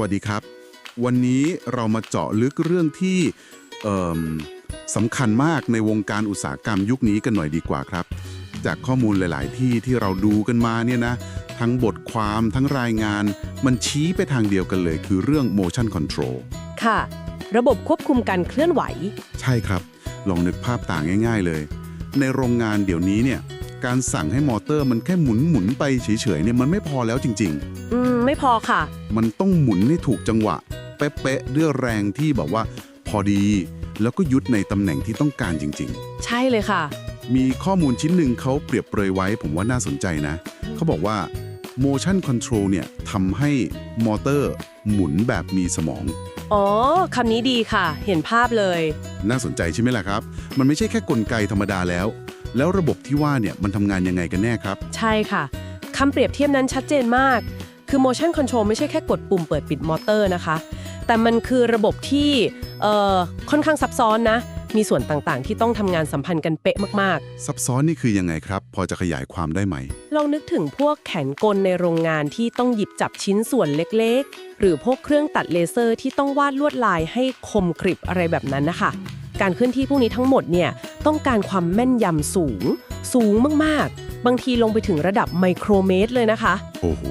วัสดีครับ วันนี้เรามาเจาะลึกเรื่องที่เอิ่มสำคัญมากในวงการอุตสาหกรรมยุคนี้กันหน่อยดีกว่าครับ จากข้อมูลหลาย ๆ ที่ที่เราดูกันมาเนี่ยนะ ทั้งบทความทั้งรายงาน มันชี้ไปทางเดียวกันเลย คือเรื่อง motion control ค่ะ ระบบควบคุมการเคลื่อนไหว ใช่ครับ ลองนึกภาพต่างง่าย ๆ เลย ในโรงงานเดี๋ยวนี้เนี่ย การสั่งให้มอเตอร์มันแค่หมุนหมุนๆไปเฉยๆเนี่ยมันไม่พอแล้วจริงๆอืม ไม่พอค่ะมันต้องหมุนให้ถูกจังหวะ เป๊ะๆด้วยแรงที่แบบว่า พอดี แล้วก็ยุดในตำแหน่งที่ต้องการจริง ใช่เลยค่ะ ๆ มีข้อมูลชิ้นหนึ่งเขาเปรียบเปรยไว้ ผมว่าน่าสนใจนะ เขาบอกว่า motion control เนี่ยทำให้มอเตอร์หมุนแบบมีสมอง อ๋อคำนี้ดีค่ะ เห็นภาพเลย น่าสนใจใช่ไหมล่ะครับ มันไม่ใช่แค่กลไกธรรมดาแล้ว แล้วระบบที่ว่าเนี่ยมันทำงานยังไงกันแน่ครับ ใช่ค่ะ คำเปรียบเทียบนั้นชัดเจนมาก คือ motion control ไม่ใช่แค่กดปุ่มเปิดปิดมอเตอร์นะคะ แต่มันคือระบบที่เอ่อค่อนข้างซับซ้อนนะ มีส่วนต่างๆ ที่ต้องทำงานสัมพันธ์กันเป๊ะมากซับซ้อนนี่คือยังไงครับ พอจะขยายความได้ไหม ๆ ลองนึกถึงพวกแขนกลในโรงงานที่ต้องหยิบจับชิ้นส่วนเล็กๆ หรือพวกเครื่องตัดเลเซอร์ที่ต้องวาดลวดลายให้คมกริบอะไรแบบนั้นนะคะ การเคลื่อนที่พวกนี้ทั้งหมดเนี่ยต้องการความแม่นยำสูง สูงมากๆ บางทีลงไปถึงระดับไมโครเมตรเลยนะคะ โอ้โห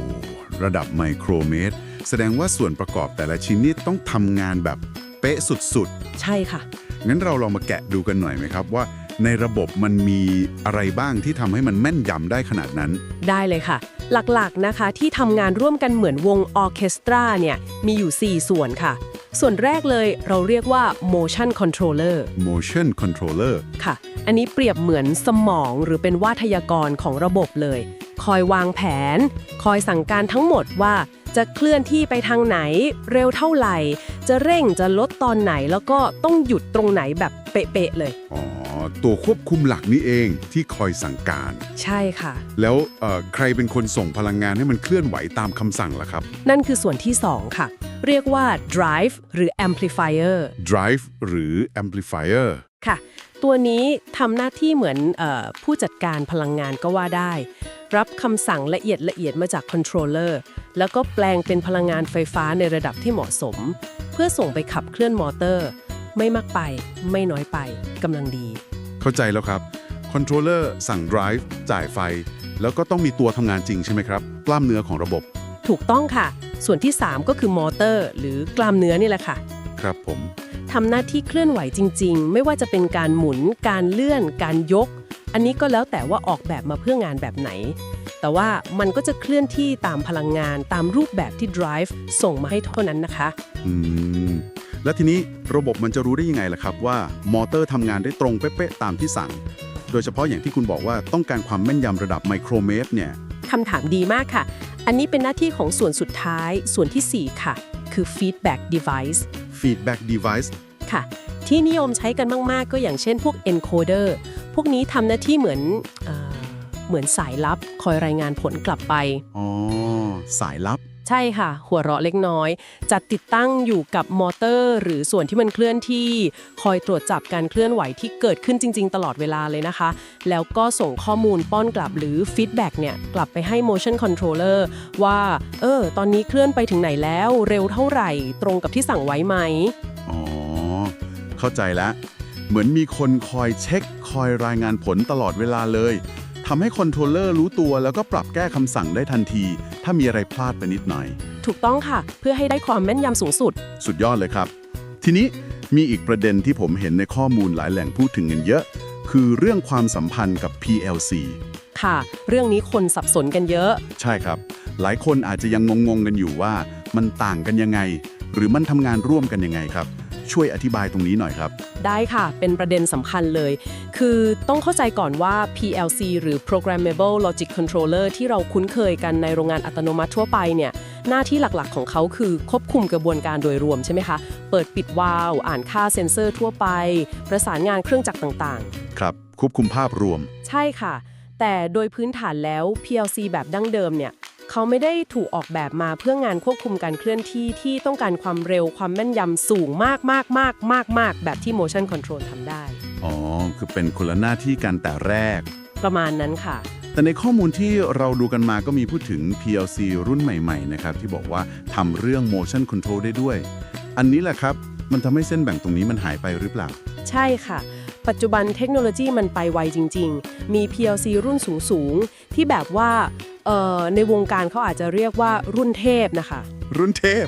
ระดับไมโครเมตร แสดงว่าส่วนประกอบแต่ละชิ้นนี่ต้องทำงานแบบเป๊ะสุดใช่ค่ะๆงั้นเราลองมาแกะดูกันหน่อยไหมครับว่าในระบบมันมีอะไรบ้างที่ทำให้มันแม่นยำได้ขนาดนั้น ได้เลยค่ะ หลักๆนะคะที่ทำงานร่วมกันเหมือนวงออร์เคสตราเนี่ยมีอยู่ 4 ส่วนค่ะ ส่วนแรกเลยเราเรียกว่า motion controller motion controller ค่ะ อันนี้เปรียบเหมือนสมองหรือเป็นวาทยากรของระบบเลย คอยวางแผน คอยสั่งการทั้งหมดว่าจะเคลื่อนที่ไปทางไหน เร็วเท่าไหร่ จะเร่งจะลดตอนไหนแล้วก็ต้องหยุดตรงไหนแบบเป๊ะๆเลย อ๋อ ตัวควบคุมหลักนี่เองที่คอยสั่งการ ใช่ค่ะ แล้วเอ่อใครเป็นคนส่งพลังงานให้มันเคลื่อนไหวตามคำสั่งล่ะครับ นั่นคือส่วนที่ 2 ค่ะ เรียกว่า drive หรือ amplifier drive หรือ amplifier ค่ะ ตัวนี้ทำหน้าที่เหมือนเออผู้จัดการพลังงานก็ว่าได้ รับคำสั่งละเอียดละเอียดมาจาก controller แล้วก็แปลงเป็นพลังงานไฟฟ้าในระดับที่เหมาะสม เพื่อส่งไปขับเคลื่อนมอเตอร์ ไม่มากไป ไม่น้อยไปกำลังดี เข้าใจแล้วครับ controller สั่ง drive จ่ายไฟ แล้วก็ต้องมีตัวทำงานจริงใช่ไหมครับ กล้ามเนื้อของระบบ ถูกต้องค่ะ ส่วนที่ 3 ก็คือมอเตอร์ หรือกล้ามเนื้อนี่แหละค่ะ ครับผม ทำหน้าที่เคลื่อนไหวจริง ๆ ไม่ว่าจะเป็นการหมุน การเลื่อน การยก อันนี้ก็แล้วแต่ว่าออกแบบมาเพื่องานแบบไหน แต่ว่ามันก็จะเคลื่อนที่ตามพลังงานตามรูปแบบที่ drive ส่งมาให้เท่านั้นนะคะ อืม แล้วทีนี้ระบบมันจะรู้ได้ยังไงล่ะครับว่ามอเตอร์ทำงานได้ตรงเป๊ะๆตามที่สั่ง โดยเฉพาะอย่างที่คุณบอกว่าต้องการความแม่นยำระดับไมโครเมตรเนี่ย คำถามดีมากค่ะ อันนี้เป็นหน้าที่ของส่วนสุดท้ายส่วนทีสี่ 4 ค่ะ คือ feedback device feedback device ค่ะ ที่นิยมใช้กันมาก ๆ ก็อย่างเช่นพวก encoder พวกนี้ทำหน้าที่เหมือนเออเหมือนสายลับคอยรายงานผลกลับไป อ๋อ สายลับ ใช่ค่ะ หัวเราะเล็กน้อย จัดติดตั้งอยู่กับมอเตอร์ หรือส่วนที่มันเคลื่อนที่ คอยตรวจจับการเคลื่อนไหวที่เกิดขึ้นจริง ๆ ตลอดเวลาเลยนะคะ แล้วก็ส่งข้อมูลป้อนกลับหรือฟีดแบ็กเนี่ยกลับไปให้ motion controller ว่า เออ ตอนนี้เคลื่อนไปถึงไหนแล้ว เร็วเท่าไหร่ ตรงกับที่สั่งไว้ไหม อ๋อ เข้าใจแล้ว เหมือนมีคนคอยเช็ค คอยรายงานผลตลอดเวลาเลย ทำให้คอนโทรลเลอร์รู้ตัวแล้วก็ปรับแก้คำสั่งได้ทันที ถ้ามีอะไรพลาดไปนิดหน่อย ถูกต้องค่ะ เพื่อให้ได้ความแม่นยำสูงสุด สุดยอดเลยครับ ทีนี้มีอีกประเด็นที่ผมเห็นในข้อมูลหลายแหล่งพูดถึงกันเยอะ คือเรื่องความสัมพันธ์กับ PLC ค่ะ เรื่องนี้คนสับสนกันเยอะ ใช่ครับ หลายคนอาจจะยังงงๆกันอยู่ว่า มันต่างกันยังไง หรือมันทำงานร่วมกันยังไงครับ ช่วยอธิบายตรงนี้หน่อยครับ ได้ค่ะ เป็นประเด็นสำคัญเลย คือต้องเข้าใจก่อนว่า PLC หรือ Programmable Logic Controller ที่เราคุ้นเคยกันในโรงงานอัตโนมัติทั่วไปเนี่ย หน้าที่หลักๆของเขาคือควบคุมกระบวนการโดยรวมใช่ไหมคะ เปิดปิดวาล์วอ่านค่าเซ็นเซอร์ทั่วไป ประสานงานเครื่องจักรต่างๆครับ ควบคุมภาพรวมใช่ค่ะ แต่โดยพื้นฐานแล้ว PLC แบบดั้งเดิมเนี่ย เขาไม่ได้ถูกออกแบบมาเพื่องานควบคุมการเคลื่อนที่ที่ต้องการความเร็วความแม่นยำสูงมากมากมากมากมากแบบที่ motion control ทำได้ อ๋อ คือเป็นคนละหน้าที่กันแต่แรก ประมาณนั้นค่ะ แต่ในข้อมูลที่เราดูกันมาก็มีพูดถึง PLC รุ่นใหม่ๆนะครับที่บอกว่าทำเรื่อง motion control ได้ด้วย อันนี้แหละครับมันทำให้เส้นแบ่งตรงนี้มันหายไปหรือเปล่า ใช่ค่ะ ปัจจุบันเทคโนโลยีมันไปไวจริง ๆ มี PLC รุ่นสูง ๆ ที่แบบว่าเอ่อ ในวงการเขาอาจจะเรียกว่ารุ่นเทพนะคะ รุ่นเทพ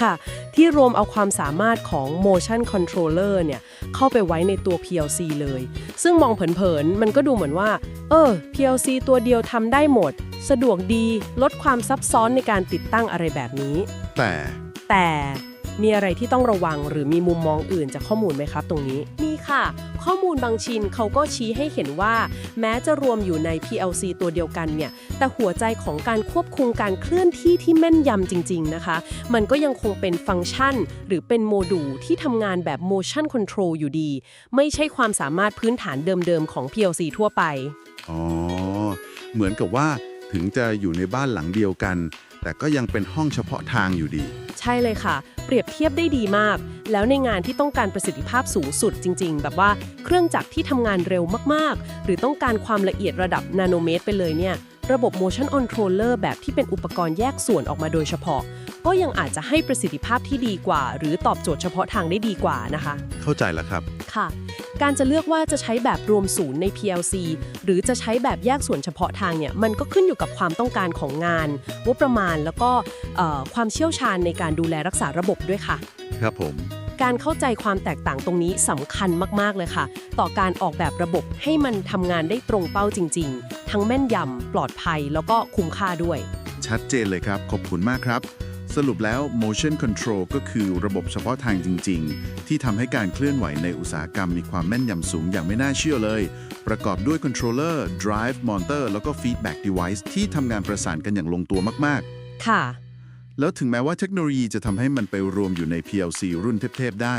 ค่ะ ที่รวมเอาความสามารถของ motion controller เนี่ยเข้าไปไว้ในตัว PLC เลย ซึ่งมองเผินๆ มันก็ดูเหมือนว่า เออ PLC ตัวเดียวทำได้หมด สะดวกดีลดความซับซ้อนในการติดตั้งอะไรแบบนี้ แต่แต่ มีอะไรที่ต้องระวังหรือมีมุมมองอื่นจากข้อมูลไหมครับตรงนี้ มีค่ะ ข้อมูลบางชิ้นเขาก็ชี้ให้เห็นว่า แม้จะรวมอยู่ใน PLC ตัวเดียวกันเนี่ย แต่หัวใจของการควบคุมการเคลื่อนที่ที่แม่นยำจริง ๆ นะคะ มันก็ยังคงเป็นฟังก์ชัน หรือเป็นโมดูลที่ทำงานแบบ motion control อยู่ดี ไม่ใช่ความสามารถพื้นฐานเดิมๆของ PLC ทั่วไป อ๋อ เหมือนกับว่าถึงจะอยู่ในบ้านหลังเดียวกัน แต่ก็ยังเป็นห้องเฉพาะทางอยู่ดี ใช่เลยค่ะ เปรียบเทียบได้ดีมาก แล้วในงานที่ต้องการประสิทธิภาพสูงสุดจริง ๆ แบบว่าเครื่องจักรที่ทำงานเร็วมากๆ หรือต้องการความละเอียดระดับนาโนเมตรไปเลยเนี่ย ระบบ motion controller แบบที่เป็นอุปกรณ์แยกส่วนออกมาโดยเฉพาะ ก็ยังอาจจะให้ประสิทธิภาพที่ดีกว่า หรือตอบโจทย์เฉพาะทางได้ดีกว่านะคะ เข้าใจแล้วครับ ค่ะ การจะเลือกว่าจะใช้แบบรวมศูนย์ใน PLC หรือจะใช้แบบแยกส่วนเฉพาะทางเนี่ยมันก็ขึ้นอยู่กับความต้องการของงานงบประมาณแล้วก็เอ่อความเชี่ยวชาญในการดูแลรักษาระบบด้วยค่ะ ครับผม การเข้าใจความแตกต่างตรงนี้สำคัญมากๆเลยค่ะ ต่อการออกแบบระบบให้มันทำงานได้ตรงเป้าจริง ๆ ทั้งแม่นยำปลอดภัยแล้วก็คุ้มค่าด้วย ชัดเจนเลยครับขอบคุณมากครับ สรุปแล้ว motion control ก็คือระบบเฉพาะทางจริง ๆ ที่ทำให้การเคลื่อนไหวในอุตสาหกรรมมีความแม่นยำสูงอย่างไม่น่าเชื่อเลย ประกอบด้วย controller drive monitor แล้วก็ feedback device ที่ทำงานประสานกันอย่างลงตัวมากค่ะๆแล้วถึงแม้ว่าเทคโนโลยีจะทำให้มันไปรวมอยู่ใน PLC รุ่นเทพๆ ได้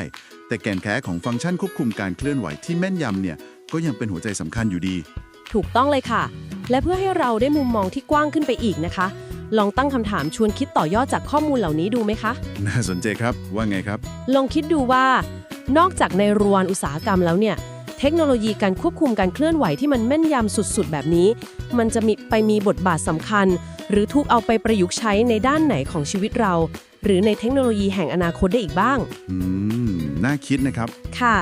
แต่แกนแท้ของฟังก์ชันควบคุมการเคลื่อนไหวที่แม่นยำเนี่ยก็ยังเป็นหัวใจสำคัญอยู่ดี ถูกต้องเลยค่ะ และเพื่อให้เราได้มุมมองที่กว้างขึ้นไปอีกนะคะ ลองตั้งคำถามชวนคิดต่อยอดจากข้อมูลเหล่านี้ดูไหมคะ น่าสนใจครับ ว่าไงครับ ลองคิดดูว่า นอกจากในรวนอุตสาหกรรมแล้วเนี่ย เทคโนโลยีการควบคุมการเคลื่อนไหวที่มันแม่นยำสุดๆ แบบนี้ มันจะมีไปมีบทบาทสำคัญ หรือถูกเอาไปประยุกต์ใช้ในด้านไหนของชีวิตเรา หรือในเทคโนโลยีแห่งอนาคตได้อีกบ้าง อืม น่าคิดนะครับ ค่ะ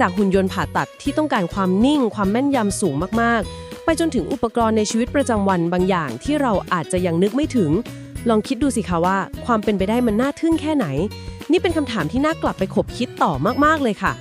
จากหุ่นยนต์ผ่าตัดที่ต้องการความนิ่ง ความแม่นยำสูงมากๆ ไปจนถึงอุปกรณ์ในชีวิตประจำวันบางอย่างที่เราอาจจะยังนึกไม่ถึง ลองคิดดูสิคะว่า ความเป็นไปได้มันน่าทึ่งแค่ไหน นี่เป็นคำถามที่น่ากลับไปขบคิดต่อมากๆเลยค่ะ